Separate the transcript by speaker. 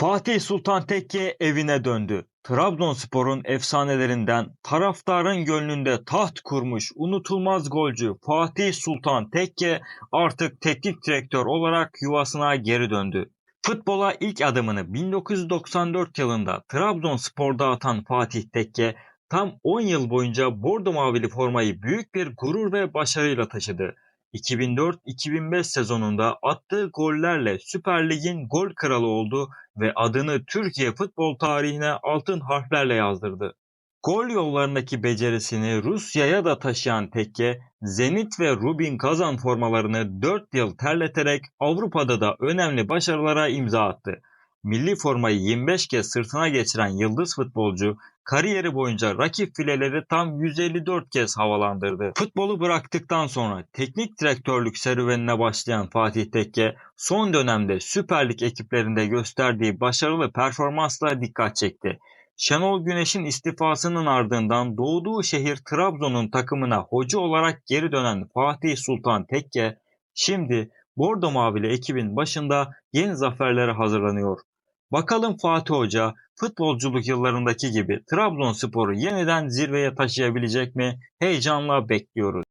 Speaker 1: Fatih Sultan Tekke evine döndü. Trabzonspor'un efsanelerinden taraftarın gönlünde taht kurmuş unutulmaz golcü Fatih Sultan Tekke artık teknik direktör olarak yuvasına geri döndü. Futbola ilk adımını 1994 yılında Trabzonspor'da atan Fatih Tekke tam 10 yıl boyunca bordo mavili formayı büyük bir gurur ve başarıyla taşıdı. 2004-2005 sezonunda attığı gollerle Süper Lig'in gol kralı oldu ve adını Türkiye futbol tarihine altın harflerle yazdırdı. Gol yollarındaki becerisini Rusya'ya da taşıyan Tekke, Zenit ve Rubin Kazan formalarını 4 yıl terleterek Avrupa'da da önemli başarılara imza attı. Milli formayı 25 kez sırtına geçiren yıldız futbolcu, kariyeri boyunca rakip fileleri tam 154 kez havalandırdı. Futbolu bıraktıktan sonra teknik direktörlük serüvenine başlayan Fatih Tekke, son dönemde Süper Lig ekiplerinde gösterdiği başarılı performansla dikkat çekti. Şenol Güneş'in istifasının ardından doğduğu şehir Trabzon'un takımına hoca olarak geri dönen Fatih Sultan Tekke, şimdi Bordo Mavili ekibin başında yeni zaferlere hazırlanıyor. Bakalım Fatih Hoca futbolculuk yıllarındaki gibi Trabzonspor'u yeniden zirveye taşıyabilecek mi? Heyecanla bekliyoruz.